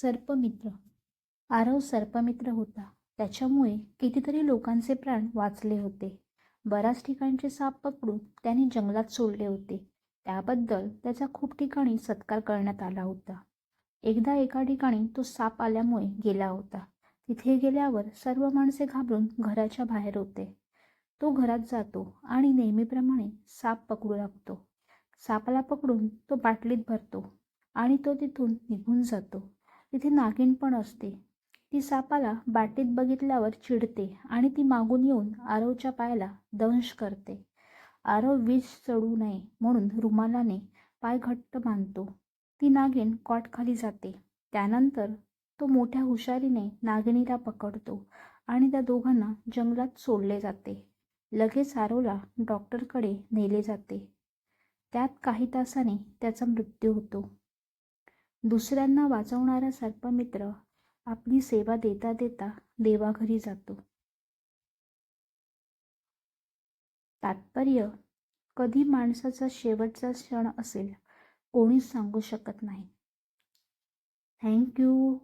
सर्पमित्र. आरव सर्पमित्र होता. त्याच्यामुळे कितीतरी लोकांचे प्राण वाचले होते. बऱ्याच ठिकाणचे साप पकडून त्याने जंगलात सोडले होते. त्याबद्दल त्याचा खूप ठिकाणी सत्कार करण्यात आला होता. एकदा एका ठिकाणी तो साप आल्यामुळे गेला होता. तिथे गेल्यावर सर्व माणसे घाबरून घराच्या बाहेर होते. तो घरात जातो आणि नेहमीप्रमाणे साप पकडू लागतो. सापाला पकडून तो बाटलीत भरतो आणि तो तिथून निघून जातो. तिथे नागिण पण असते. ती सापाला बाटेत बघितल्यावर चिडते आणि ती मागून येऊन आरवच्या पायाला दंश करते. आरव वीज चढू नये म्हणून रुमालाने पाय घट्ट बांधतो. ती नागिन कॉटखाली जाते. त्यानंतर तो मोठ्या हुशारीने नागिणीला पकडतो आणि त्या दोघांना जंगलात सोडले जाते. लगेच आरवला डॉक्टरकडे नेले जाते. त्यात काही तासाने त्याचा मृत्यू होतो. दुसऱ्यांना वाचवणारा सर्पमित्र आपली सेवा देता देता देवाघरी जातो. तात्पर्य कधी माणसाचा शेवटचा क्षण असेल कोणीच सांगू शकत नाही. थँक्यू